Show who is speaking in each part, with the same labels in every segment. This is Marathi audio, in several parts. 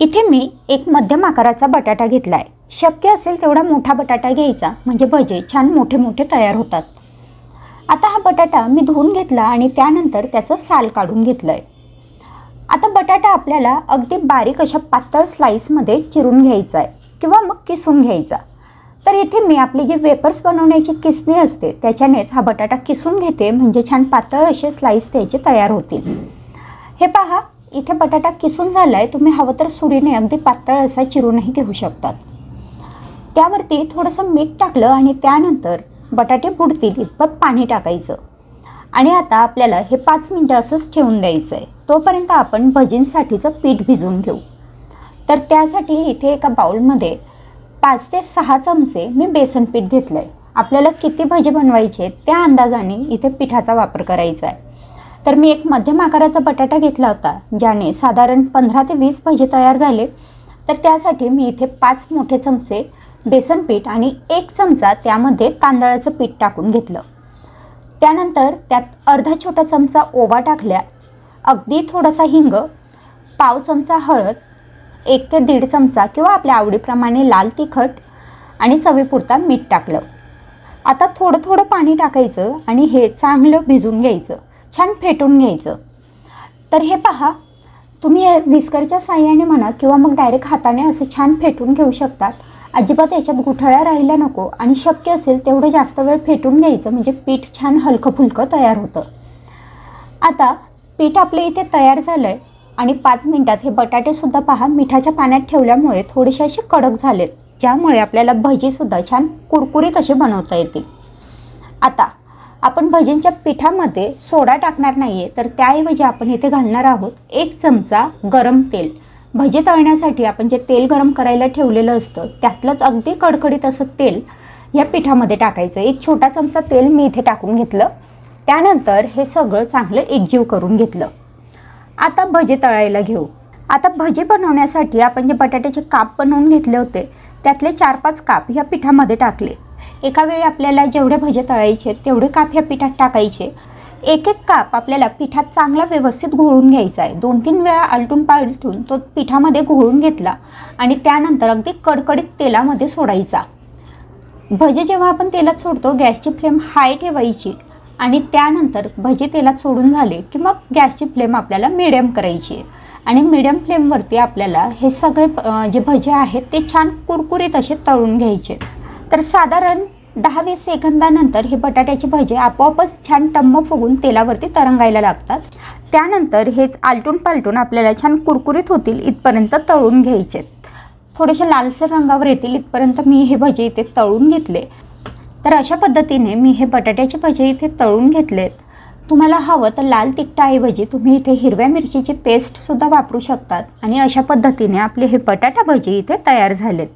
Speaker 1: इथे मी एक मध्यम आकाराचा बटाटा घेतला आहे शक्य असेल तेवढा मोठा बटाटा घ्यायचा म्हणजे भजे छान मोठे मोठे तयार होतात. आता हा बटाटा मी धुवून घेतला आणि त्यानंतर त्याचं साल काढून घेतलं आहे आता बटाटा आपल्याला अगदी बारीक अशा पातळ स्लाईसमध्ये चिरून घ्यायचा आहे किंवा मग किसून घ्यायचा. तर इथे मी आपली जी वेपर्स बनवण्याची किसणी असते त्याच्यानेच हा बटाटा किसून घेते म्हणजे छान पातळ असे स्लाईस त्याचे तयार होतील. हे पहा इथे बटाटा किसून झाला आहे तुम्ही हवं तर सुरीने अगदी पातळ असा चिरूनही घेऊ शकतात. त्यावरती थोडंसं मीठ टाकलं आणि त्यानंतर बटाटे बुडतील इतपत पाणी टाकायचं. आणि आता आपल्याला हे पाच मिनटं असंच ठेवून द्यायचं आहे तोपर्यंत आपण भजींसाठीचं पीठ भिजवून घेऊ. तर त्यासाठी इथे एका बाउलमध्ये पाच ते सहा चमचे मी बेसन पीठ घेतलं आहे आपल्याला किती भजी बनवायचे त्या अंदाजाने इथे पिठाचा वापर करायचा आहे तर मी एक मध्यम आकाराचा बटाटा घेतला होता ज्याने साधारण पंधरा ते वीस भजे तयार झाले. तर त्यासाठी मी इथे पाच मोठे चमचे बेसन पीठ आणि एक चमचा त्यामध्ये तांदळाचं पीठ टाकून घेतलं. त्यानंतर त्यात अर्धा छोटा चमचा ओवा टाकल्या अगदी थोडासा हिंग पाव चमचा हळद एक ते दीड चमचा किंवा आपल्या आवडीप्रमाणे लाल तिखट आणि चवीपुरता मीठ टाकलं. आता थोडं थोडं पाणी टाकायचं आणि हे चांगलं भिजून घ्यायचं. छान फेटून घ्यायचं. तर हे पहा तुम्ही विस्करच्या साह्याने म्हणा किंवा मग डायरेक्ट हाताने असं छान फेटून घेऊ शकतात. अजिबात याच्यात गुठळ्या राहिल्या नको आणि शक्य असेल तेवढं जास्त वेळ फेटून घ्यायचं म्हणजे पीठ छान हलकं फुलकं तयार होतं. आता पीठ आपलं इथे तयार झालं आहे आणि पाच मिनटात हे बटाटेसुद्धा पहा मिठाच्या पाण्यात ठेवल्यामुळे थोडेसे असे कडक झालेत ज्यामुळे आपल्याला भजीसुद्धा छान कुरकुरीत असे बनवता येतील. आता आपण भजींच्या पिठामध्ये सोडा टाकणार नाही आहे तर त्याऐवजी आपण इथे घालणार आहोत एक चमचा गरम तेल. भजी तळण्यासाठी आपण जे तेल गरम करायला ठेवलेलं असतं त्यातलंच अगदी कडकडीत असं तेल या पिठामध्ये टाकायचं. एक छोटा चमचा तेल मी इथे टाकून घेतलं. त्यानंतर हे सगळं चांगलं एकजीव करून घेतलं. आता भजी तळायला घेऊ. आता भजी बनवण्यासाठी आपण जे बटाट्याचे काप बनवून घेतले होते त्यातले चार पाच काप ह्या पिठामध्ये टाकले. एका वेळी आपल्याला जेवढे भजे तळायचे तेवढे काप ह्या पिठात टाकायचे. एक एक काप आपल्याला पिठात चांगला व्यवस्थित घोळून घ्यायचा आहे. दोन तीन वेळा आलटून पालटून तो पिठामध्ये घोळून घेतला आणि त्यानंतर अगदी कडकडीत तेलामध्ये सोडायचा. भजे जेव्हा आपण तेलात सोडतो गॅसची फ्लेम हाय ठेवायची आणि त्यानंतर भजे तेलात सोडून झाले की मग गॅसची फ्लेम आपल्याला मिडियम करायची आहे. आणि मिडियम फ्लेमवरती आपल्याला हे सगळे जे भजे आहेत ते छान कुरकुरीत असे तळून घ्यायचे. तर साधारण दहा वीस सेकंदानंतर हे बटाट्याचे भजे आपोआपच छान टम्म फुगून तेलावरती तरंगायला लागतात. त्यानंतर हेच आलटून पालटून आपल्याला छान कुरकुरीत होतील इथपर्यंत तळून घ्यायचे. थोडेसे लालसर रंगावर येतील इथपर्यंत मी हे भजे इथे तळून घेतले. तर अशा पद्धतीने मी हे बटाट्याचे भजे इथे तळून घेतलेत तुम्हाला हवं तर लाल तिखटाऐवजी तुम्ही इथे हिरव्या मिरचीची पेस्टसुद्धा वापरू शकतात आणि अशा पद्धतीने आपले हे बटाटा भजी इथे तयार झालेत.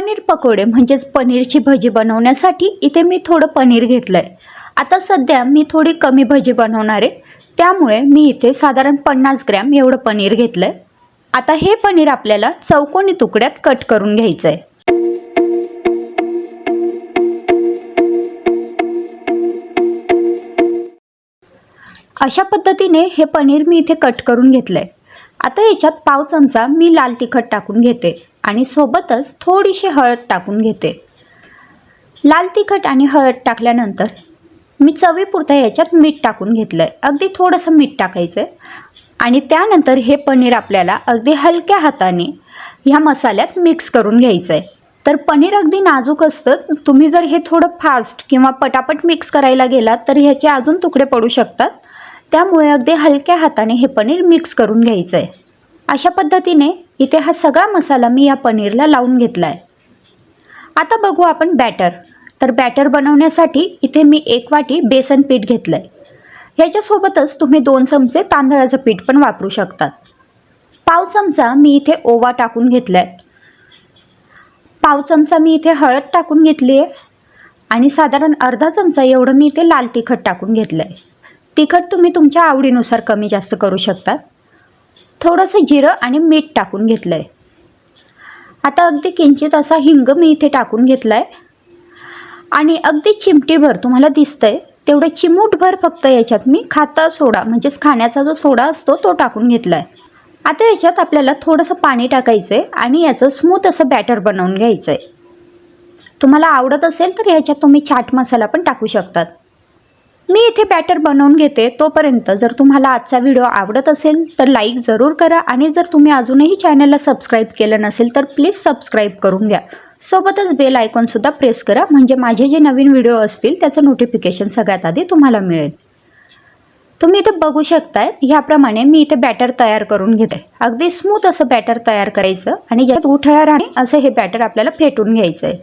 Speaker 1: पनीर पकोडे म्हणजेच पनीरची भजी बनवण्यासाठी इथे मी थोडं पनीर घेतलं आहे आता सध्या मी थोडी कमी भजी बनवणार आहे. त्यामुळे मी इथे साधारण पन्नास ग्रॅम एवढं पनीर घेतलं आहे आता हे पनीर आपल्याला चौकोनी तुकड्यात कट करून घ्यायचं आहे अशा पद्धतीने हे पनीर मी इथे कट करून घेतलं आहे आता याच्यात पाव चमचा मी लाल तिखट टाकून घेते. आणि सोबतच थोडीशी हळद टाकून घेते. लाल तिखट आणि हळद टाकल्यानंतर मी चवीपुरतं याच्यात मीठ टाकून घेतलं आहे अगदी थोडंसं मीठ टाकायचं आहे आणि त्यानंतर हे पनीर आपल्याला अगदी हलक्या हाताने ह्या मसाल्यात मिक्स करून घ्यायचं आहे तर पनीर अगदी नाजूक असतं. तुम्ही जर हे थोडं फास्ट किंवा पटापट मिक्स करायला गेलात तर ह्याचे अजून तुकडे पडू शकतात. त्यामुळे अगदी हलक्या हाताने हे पनीर मिक्स करून घ्यायचं आहे अशा पद्धतीने इथे हा सगळा मसाला मी या पनीरला लावून घेतला आहे आता बघू आपण बॅटर. तर बॅटर बनवण्यासाठी इथे मी एक वाटी बेसन पीठ घेतलं आहे ह्याच्यासोबतच तुम्ही दोन चमचे तांदळाचं पीठ पण वापरू शकतात. पाव चमचा मी इथे ओवा टाकून घेतला आहे पाव चमचा मी इथे हळद टाकून घेतली आहे. आणि साधारण अर्धा चमचा एवढं मी इथे लाल तिखट टाकून घेतलं आहे तिखट तुम्ही तुमच्या आवडीनुसार कमी जास्त करू शकतात. थोडंसं जिरं आणि मीठ टाकून घेतलं आहे आता अगदी किंचित असा हिंग मी इथे टाकून घेतला आहे आणि अगदी चिमटीभर तुम्हाला दिसतंय तेवढं चिमूटभर फक्त याच्यात मी खाता सोडा म्हणजेच खाण्याचा जो सोडा असतो तो टाकून घेतला आहे आता याच्यात आपल्याला थोडंसं पाणी टाकायचं आहे आणि याचं स्मूथ असं बॅटर बनवून घ्यायचं आहे तुम्हाला आवडत असेल तर ह्याच्यात तुम्ही चाट मसाला पण टाकू शकतात. मी इथे बॅटर बनवून घेते तोपर्यंत जर तुम्हाला आजचा व्हिडिओ आवडत असेल तर लाईक जरूर करा आणि जर तुम्ही अजूनही चॅनलला सबस्क्राईब केलं नसेल तर प्लीज सबस्क्राईब करून घ्या. सोबतच बेल आयकॉनसुद्धा प्रेस करा म्हणजे माझे जे नवीन व्हिडिओ असतील त्याचं नोटिफिकेशन सगळ्यात आधी तुम्हाला मिळेल. तुम्ही इथे बघू शकताय ह्याप्रमाणे मी इथे बॅटर तयार करून घेते. अगदी स्मूथ असं बॅटर तयार करायचं आणि ज्यात उठळा राहणे असं हे बॅटर आपल्याला फेटून घ्यायचं आहे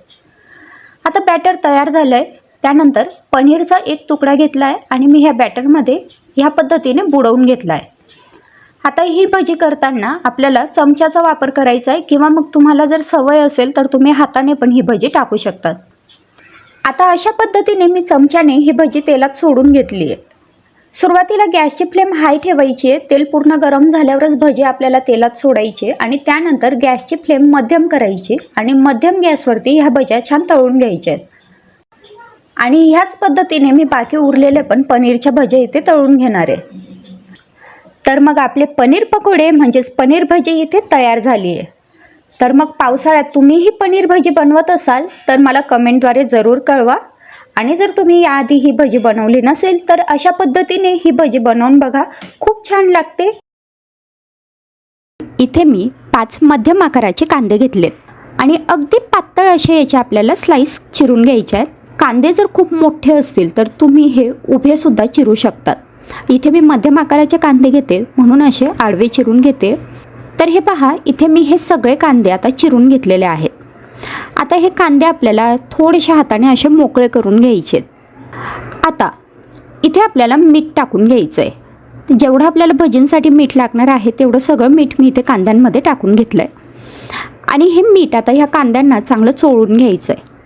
Speaker 1: आता बॅटर तयार झालं आहे त्यानंतर पनीरचा एक तुकडा घेतला आहे आणि मी ह्या बॅटरमध्ये ह्या पद्धतीने बुडवून घेतला आहे आता ही भजी करताना आपल्याला चमच्याचा वापर करायचा आहे किंवा मग तुम्हाला जर सवय असेल तर तुम्ही हाताने पण ही भजी टाकू शकतात आता अशा पद्धतीने मी चमच्याने ही भजी तेलात सोडून घेतली आहे सुरुवातीला गॅसची फ्लेम हाय ठेवायची आहे तेल पूर्ण गरम झाल्यावरच भजी आपल्याला तेलात सोडायची आणि त्यानंतर गॅसची फ्लेम मध्यम करायची आणि मध्यम गॅसवरती ह्या भज्या छान तळून घ्यायच्या आहेत आणि ह्याच पद्धतीने मी बाकी उरलेले पण पनीरच्या भज्या इथे तळून घेणार आहे. तर मग आपले पनीर पकोडे म्हणजेच पनीर भजी इथे तयार झाली आहे. तर मग पावसाळ्यात तुम्हीही पनीर भजी बनवत असाल तर मला कमेंटद्वारे जरूर कळवा. आणि जर तुम्ही याआधी ही भजी बनवली नसेल तर अशा पद्धतीने ही भजी बनवून बघा. खूप छान लागते. इथे मी पाच मध्यम आकाराचे कांदे घेतलेत. आणि अगदी पातळ असे याचे आपल्याला स्लाइस चिरून घ्यायचे आहेत. कांदे जर खूप मोठे असतील तर तुम्ही हे उभेसुद्धा चिरू शकतात. इथे मी मध्यम आकाराचे कांदे घेते म्हणून असे आडवे चिरून घेते. तर हे पहा इथे मी हे सगळे कांदे आता चिरून घेतलेले आहेत. आता हे कांदे आपल्याला थोडेशा हाताने असे मोकळे करून घ्यायचे. आता इथे आपल्याला मीठ टाकून घ्यायचं आहे जेवढं आपल्याला भजींसाठी मीठ लागणार आहे तेवढं सगळं मीठ मी इथे कांद्यांमध्ये टाकून घेतलं आहे आणि हे मीठ आता ह्या कांद्यांना चांगलं चोळून घ्यायचं आहे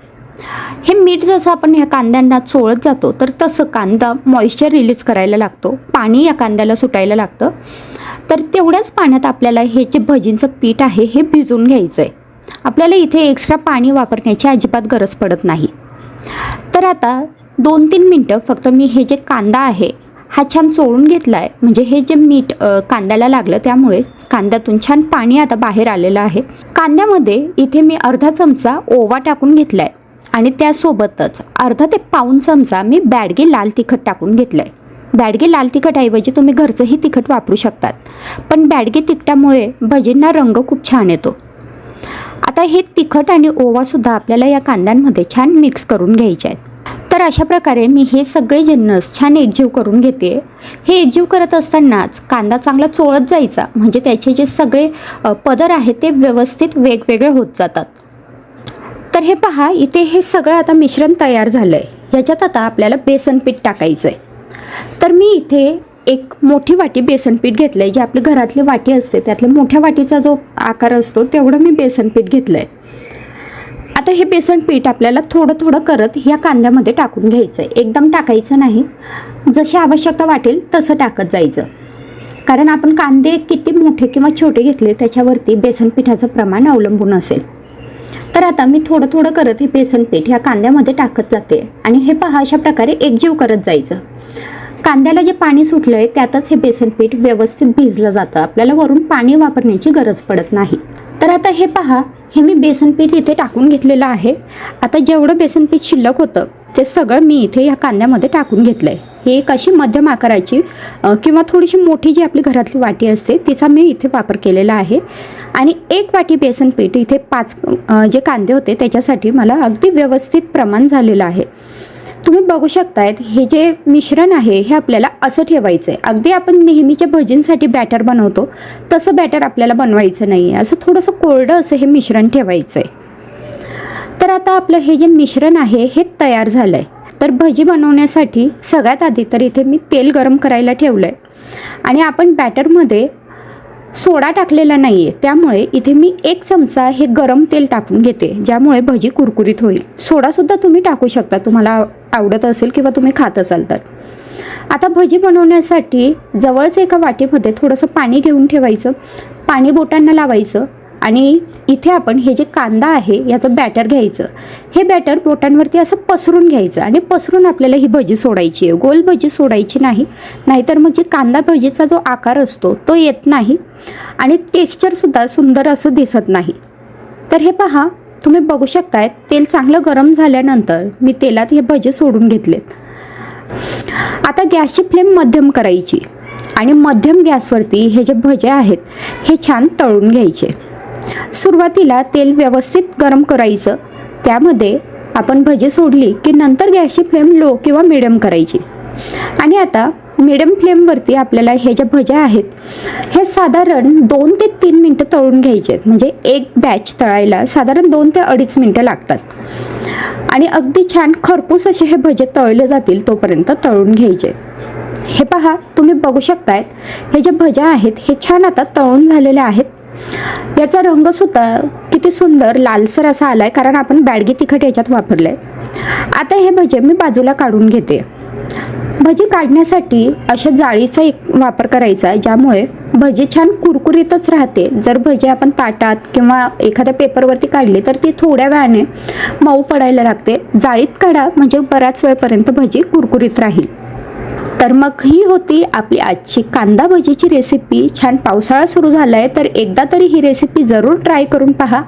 Speaker 1: हे मीठ जसं आपण ह्या कांद्यांना चोळत जातो तर तसं कांदा मॉइश्चर रिलीज करायला लागतो. पाणी या कांद्याला सुटायला लागतं. तर तेवढ्याच पाण्यात आपल्याला हे जे भजींचं पीठ आहे हे भिजवून घ्यायचं आहे आपल्याला इथे एक्स्ट्रा पाणी वापरण्याची अजिबात गरज पडत नाही. तर आता दोन तीन मिनटं फक्त मी हे जे कांदा आहे हा छान चोळून घेतला आहे म्हणजे हे जे मीठ कांद्याला लागलं त्यामुळे कांद्यातून छान पाणी आता बाहेर आलेलं आहे. कांद्यामध्ये इथे मी अर्धा चमचा ओवा टाकून घेतला आहे आणि त्यासोबतच अर्धा ते पाऊन चमचा मी बॅडगे लाल तिखट टाकून घेतलं आहे बॅडगे लाल तिखटऐवजी तुम्ही घरचंही तिखट वापरू शकतात. पण बॅडगे तिखटामुळे भजींना रंग खूप छान येतो. आता हे तिखट आणि ओवासुद्धा आपल्याला या कांद्यांमध्ये छान मिक्स करून घ्यायचे आहेत. तर अशा प्रकारे मी हे सगळे जिन्नस छान एकजीव करून घेते. हे एकजीव करत असतानाच कांदा चांगला चोळत जायचा. म्हणजे त्याचे जे सगळे पदर आहेत ते व्यवस्थित वेगवेगळे होत जातात. तर हे पहा इथे हे सगळं आता मिश्रण तयार झालं आहे ह्याच्यात आता आपल्याला बेसन पीठ टाकायचं आहे तर मी इथे एक मोठी वाटी बेसन पीठ घेतलं आहे जे आपली घरातली वाटी असते त्यातल्या मोठ्या वाटीचा जो आकार असतो तेवढं मी बेसन पीठ घेतलं आहे आता हे बेसन पीठ आपल्याला थोडं थोडं करत ह्या कांद्यामध्ये टाकून घ्यायचं आहे एकदम टाकायचं नाही. जशी आवश्यकता वाटेल तसं टाकत जायचं. कारण आपण कांदे किती मोठे किंवा छोटे घेतले त्याच्यावरती बेसन पिठाचं प्रमाण अवलंबून असेल. तर आता मी थोडं थोडं करत हे बेसन पीठ ह्या कांद्यामध्ये टाकत जाते. आणि हे पहा अशा प्रकारे एकजीव करत जायचं. कांद्याला जे पाणी सुटलं आहे त्यातच हे बेसन पीठ व्यवस्थित भिजलं जातं. आपल्याला वरून पाणी वापरण्याची गरज पडत नाही. तर आता हे पहा हे मी बेसन पीठ इथे टाकून घेतलेलं आहे. आता जेवढं बेसन पीठ शिल्लक होतं ते सगळं मी इथे ह्या कांद्यामध्ये टाकून घेतलं आहे ही एक अशी मध्यम आकाराची किंवा थोडीशी मोठी जी आपली घरातली वाटी असते तिचा मी इथे वापर केलेला आहे. आणि एक वाटी बेसन पीठ इथे पाच जे कांदे होते त्याच्यासाठी मला अगदी व्यवस्थित प्रमाण झालेलं आहे. तुम्ही बघू शकतायत हे जे मिश्रण आहे हे आपल्याला असं ठेवायचं आहे अगदी आपण नेहमीच्या भजींसाठी बॅटर बनवतो तसं बॅटर आपल्याला बनवायचं नाही आहे असं थोडंसं कोरडं असं हे मिश्रण ठेवायचं आहे तर आता आपलं हे जे मिश्रण आहे हे तयार झालं आहे तर भजी बनवण्यासाठी सगळ्यात आधी तर इथे मी तेल गरम करायला ठेवलं आहे आणि आपण बॅटरमध्ये सोडा टाकलेला नाही आहे त्यामुळे इथे मी एक चमचा हे गरम तेल टाकून घेते ज्यामुळे भजी कुरकुरीत होईल. सोडासुद्धा तुम्ही टाकू शकता तुम्हाला आवडत असेल किंवा तुम्ही खात असाल तर. आता भजी बनवण्यासाठी जवळच एका वाटीमध्ये थोडंसं पाणी घेऊन ठेवायचं पाणी बोटांना लावायचं आणि इथे आपण हे जे कांदा आहे याचं बॅटर घ्यायचं. हे बॅटर बोटांवरती असं पसरून घ्यायचं आणि पसरून आपल्याला ही भजी सोडायची आहे. गोल भजी सोडायची नाही. नाहीतर मग जे कांदा भजीचा जो आकार असतो तो येत नाही आणि टेक्स्चरसुद्धा सुंदर असं दिसत नाही. तर हे पहा तुम्ही बघू शकताय तेल चांगलं गरम झाल्यानंतर मी तेलात हे भजे सोडून घेतलेत. आता गॅसची फ्लेम मध्यम करायची आणि मध्यम गॅसवरती हे जे भजे आहेत हे छान तळून घ्यायचे. सुरुवातीला तेल व्यवस्थित गरम करायचं. त्यामध्ये आपण भजी सोडली की नंतर गॅसची फ्लेम लो किंवा मिडियम करायची. आणि आता मिडियम फ्लेमवरती आपल्याला हे ज्या भज्या आहेत हे साधारण दोन ते तीन मिनटं तळून घ्यायचे. आहेत म्हणजे एक बॅच तळायला साधारण दोन ते अडीच मिनटं लागतात. आणि अगदी छान खरपूस असे हे भजे तळले जातील तोपर्यंत तळून घ्यायचे. हे पहा तुम्ही बघू शकतायत हे ज्या भज्या आहेत हे छान आता तळून झालेल्या आहेत. याचा रंगसुद्धा किती सुंदर लालसर असा आला आहे कारण आपण बॅडगी तिखट याच्यात वापरलं आहे आता हे भजे मी बाजूला काढून घेते. भजी काढण्यासाठी अशा जाळीचा एक वापर करायचा ज्यामुळे भजी छान कुरकुरीतच राहते. जर भजी आपण ताटात किंवा एखाद्या पेपरवरती काढली तर ती थोड्या वेळाने मऊ पडायला लागते. जाळीत काढा म्हणजे बऱ्याच वेळपर्यंत भजी कुरकुरीत राहील. तर मग ही होती आपली आजची कांदा भजीची रेसिपी छान पावसाळा सुरू झाला आहे तर एकदा तरी ही रेसिपी जरूर ट्राय करून पहा.